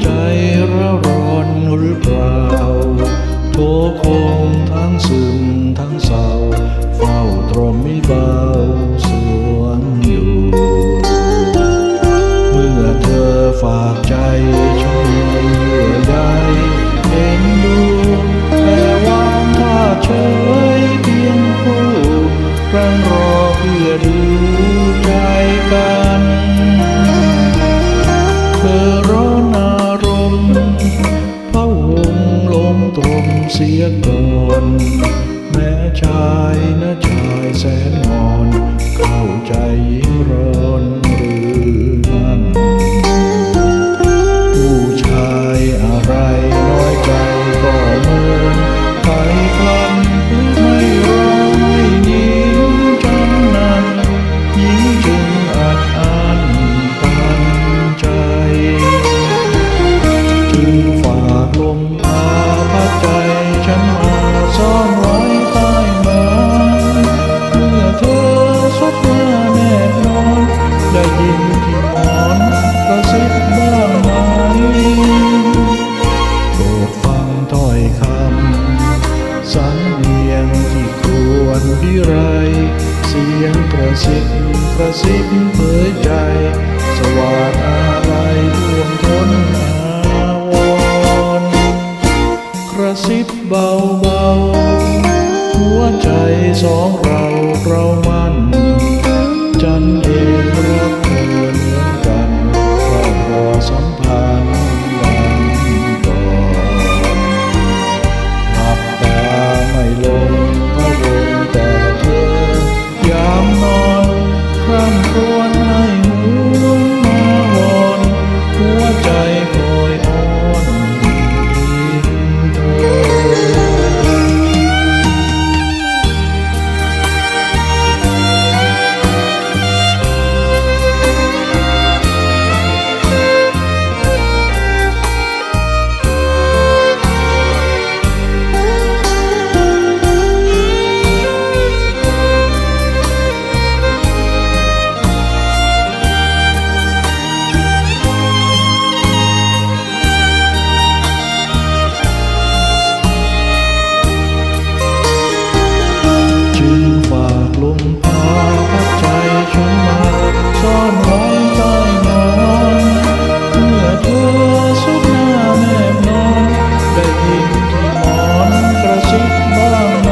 ใจระร้อนหรือเปล่าโทคงทั้งซึม เสียก่อนแม่ชายนะชายแสน สิบกระซิบเผยใจ สว่างอะไรท่วมทนอาวอนกระซิบเบาๆหัวใจสองเราเรา กับใจฉันมาซ่อนไว้ใต้นอนเมื่อเธอสุดนาแนบนอนได้ยินที่นอนกระซิบบ้างไหม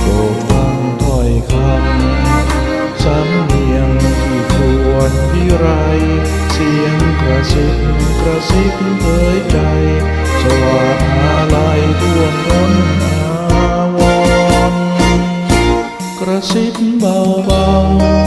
โปฟังถอยคำสำเนียงที่ควรพิไร เสียงกระซิบกระซิบเผยใจ 心宝宝